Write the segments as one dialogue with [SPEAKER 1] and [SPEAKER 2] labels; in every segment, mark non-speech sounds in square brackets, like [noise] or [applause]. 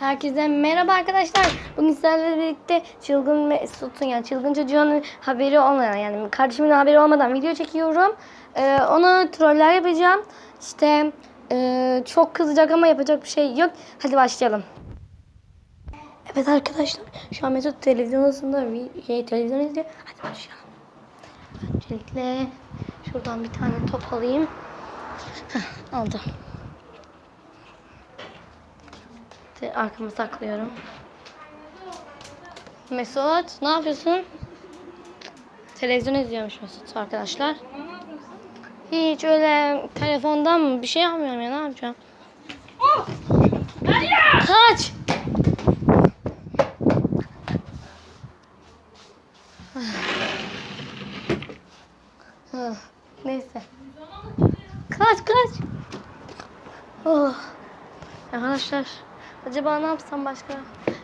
[SPEAKER 1] Herkese merhaba arkadaşlar. Bugün sizlerle birlikte çılgın Mesut'un yani çılgın çocuğun haberi olmadan yani kardeşimin haberi olmadan video çekiyorum. Ee, ona troller yapacağım. İşte e, çok kızacak ama yapacak bir şey yok. Hadi başlayalım. Evet arkadaşlar şu an Mesut televizyonunda bir şey, televizyon izliyor. Hadi başlayalım. Öncelikle şuradan bir tane top alayım. Heh, aldım. İşte arkamı saklıyorum. Mesut ne yapıyorsun? Televizyon izliyormuş Mesut arkadaşlar. Hiç öyle telefondan mı bir şey yapmıyorum ya ne yapacağım? Kaç! Neyse. Kaç kaç. Oh. Arkadaşlar acaba ne yapsam başka?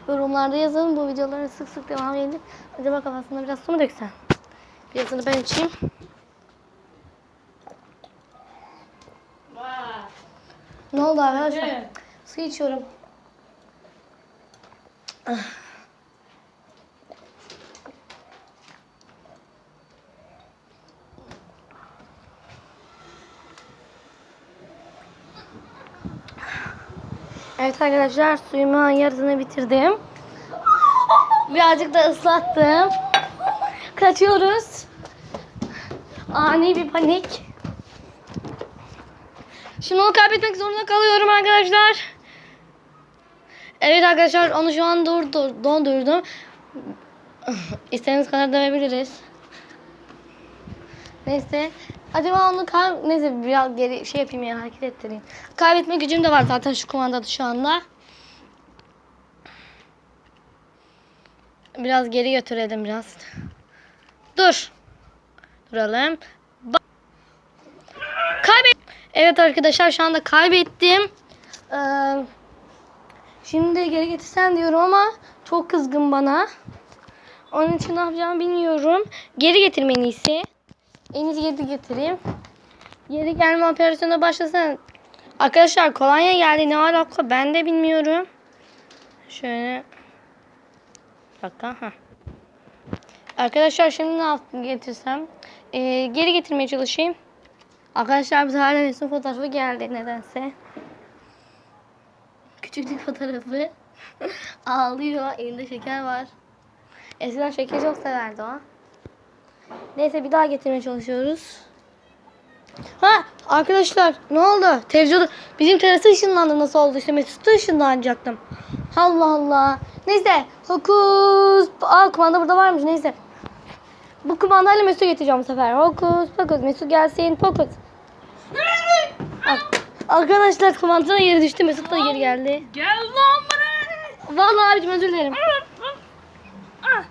[SPEAKER 1] Yorumlarda yazın bu videoların sık sık devam edin. Acaba kafasında biraz su mu döksem? Birazını ben içeyim. Ne oldu arkadaşlar? Su içiyorum. Ah. Evet arkadaşlar suyumun yarısını bitirdim. Birazcık da ıslattım. Kaçıyoruz. Ani bir panik. Şimdi onu kaybetmek zorunda kalıyorum arkadaşlar. Evet arkadaşlar onu şu an durdur, dondurdum. [laughs] İstediğiniz kadar dövebiliriz. Neyse. Acaba onu kay... Neyse biraz geri şey yapayım ya hareket ettireyim. Kaybetme gücüm de var zaten şu kumandada şu anda. Biraz geri götürelim biraz. Dur. Duralım. Ba- Kaybet. Evet arkadaşlar şu anda kaybettim. Ee, şimdi geri getirsen diyorum ama çok kızgın bana. Onun için ne yapacağımı bilmiyorum. Geri getirme en iyisi. En iyisi geri getireyim. Geri gelme operasyonuna başlasın. Arkadaşlar kolonya geldi. Ne alaka ben de bilmiyorum. Şöyle. Bir dakika. Ha. Arkadaşlar şimdi ne yaptım getirsem? Ee, geri getirmeye çalışayım. Arkadaşlar sefer de Mesut'un fotoğrafı geldi nedense. Küçüklük fotoğrafı. [laughs] Ağlıyor. Elinde şeker var. Eskiden şeker çok severdi o. Neyse bir daha getirmeye çalışıyoruz. Ha arkadaşlar ne oldu? Televizyonda bizim terası ışınlandı nasıl oldu işte Mesut'ta ışınlanacaktım. Allah Allah. Neyse hokus. Aa kumanda burada varmış neyse. Bu kumandayla Mesut'u getireceğim bu sefer. Hokus pokus Mesut gelsin pokus. Al. Arkadaşlar kumandanın yeri düştü Mesut da geri geldi.
[SPEAKER 2] Gel lan buraya.
[SPEAKER 1] Vallahi abicim özür dilerim.
[SPEAKER 2] Ah,